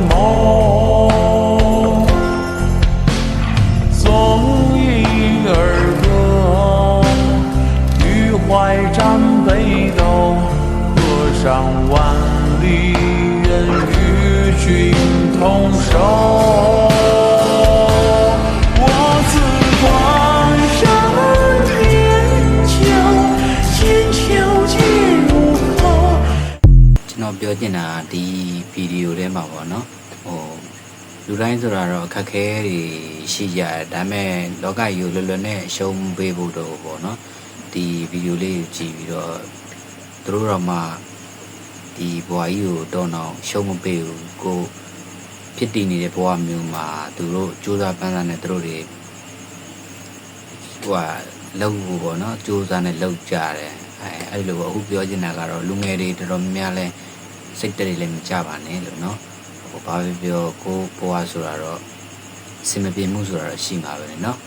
眸纵意而歌怀斟北 ပြောချင်တာဒီဗီဒီယိုထဲမှာပေါ့နော်ဟိုလူတိုင်းဆိုတာတော့အခက်အခဲတွေရှိကြတယ်ဒါပေမဲ့လောကကြီးကိုလွယ်လွယ်နဲ့ရှုံးပေးဖို့တော့ပေါ့နော်ဒီဗီဒီယိုလေးကိုကြည့်ပြီးတော့သူတို့တော့မှဒီဘွားကြီးကိုတော့တော့ရှုံးမပေးဘူးကိုဖြစ်တည်နေတဲ့ဘဝမျိုးမှာသူတို့စူးစမ်းပန်းစားနဲ့သူတို့တွေဟိုဟာလောက်ဖို့ပေါ့နော်စူးစမ်းနဲ့လောက်ကြတယ်အဲအဲ့လိုပေါ့အခုပြောချင်တာကတော့လူငယ်တွေတော်တော်များများလဲ စိတ်တည်းလည်းမကြပါနဲ့လို့เนาะဟိုဘာပဲပြောကိုဘွားဆိုတာတော့အစင်မပြေမှုဆိုတာတော့ရှိမှာပဲเนาะ